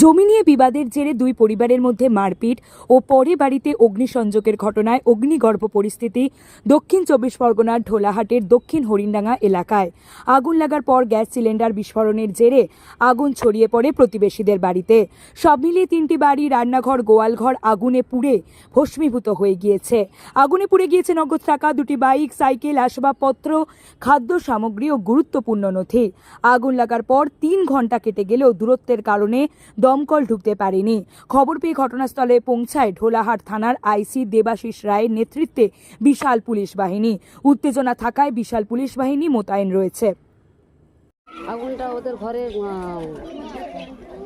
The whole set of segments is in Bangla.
জমি নিয়ে বিবাদের জেরে দুই পরিবারের মধ্যে মারপিট ও পরে বাড়িতে অগ্নিসংযোগের ঘটনায় অগ্নিগর্ভ পরিস্থিতি দক্ষিণ চব্বিশ পরগনার ঢোলাহাটের দক্ষিণ হরিণডাঙ্গা এলাকায়। আগুন লাগার পর গ্যাস সিলিন্ডার বিস্ফোরণের জেরে আগুন ছড়িয়ে পড়ে প্রতিবেশীদের বাড়িতে। সব মিলিয়ে তিনটি বাড়ি, রান্নাঘর, গোয়ালঘর আগুনে পুড়ে ভস্মীভূত হয়ে গিয়েছে। আগুনে পুড়ে গিয়েছে নগদ টাকা, দুটি বাইক, সাইকেল, আসবাবপত্র, খাদ্য সামগ্রী ও গুরুত্বপূর্ণ নথি। আগুন লাগার পর তিন ঘণ্টা কেটে গেলেও দূরত্বের কারণে দমকল ঢুকতে পারেনি। খবর পেয়ে ঘটনাস্থলে পৌঁছায় ঢোলাহাট থানার আইসি দেবাশিস রায়ের নেতৃত্বে বিশাল পুলিশ বাহিনী। উত্তেজনা থাকায় বিশাল পুলিশ বাহিনী মোতায়েন রয়েছে। আগুনটা ওদের ঘরে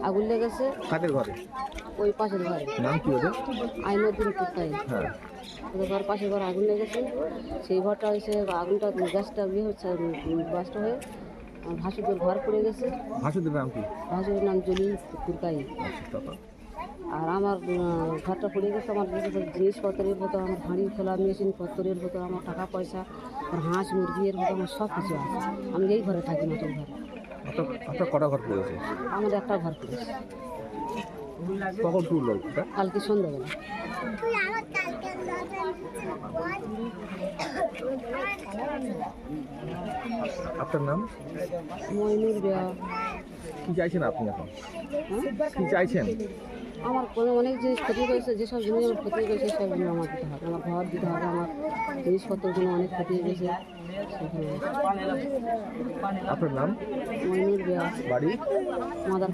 আগুন লেগেছে। কাদের ঘরে? ওই পাশের ঘরে। নাম কি ওদের? আইনুদ্দিন কুত্তাই। হ্যাঁ। ওদের ঘর পাশের ঘরে আগুন লেগেছে। সেই ঘরটা এসে আগুনটা গ্যাসটা ইয়ে হচ্ছে বাসটা হয়ে আহ, ভাসুদের ঘর পড়ে গেছে। ভাসুদের নাম কি? ভাসুদের নাম জলি কুরকাই আর আমার ঘরটা পড়ে গেছে আমার জিনিসপত্রের মতো আমার হাঁড়ি খোলা মেশিন পত্রের মতো আমার টাকা পয়সা আর হাঁস মুরগির মতো আমার সব কিছু আছে। আমি এই ঘরে থাকি নতুন ঘরে। আপনার কটা ঘর পড়েছে আমাদের একটা ঘর পড়েছে কখন তুললো এটা কালকে সন্ধ্যাবেলা। আপনার নাম? মইনুর বিয়া কি চাইছেন আপনি এখন? হ্যাঁ? কি চাইছেন? আমার কোনো অনেক জিনিস ক্ষতি করেছে যেসব জিনিস আমার ক্ষতি করেছে সব জিনিস আমার দিতে হবে। আমার ঘর দিতে হবে আমার জিনিসপত্রগুলো অনেক ক্ষতি হয়ে গেছে আপনার নাম? মইনুর বিয়া বাড়ি? মাদার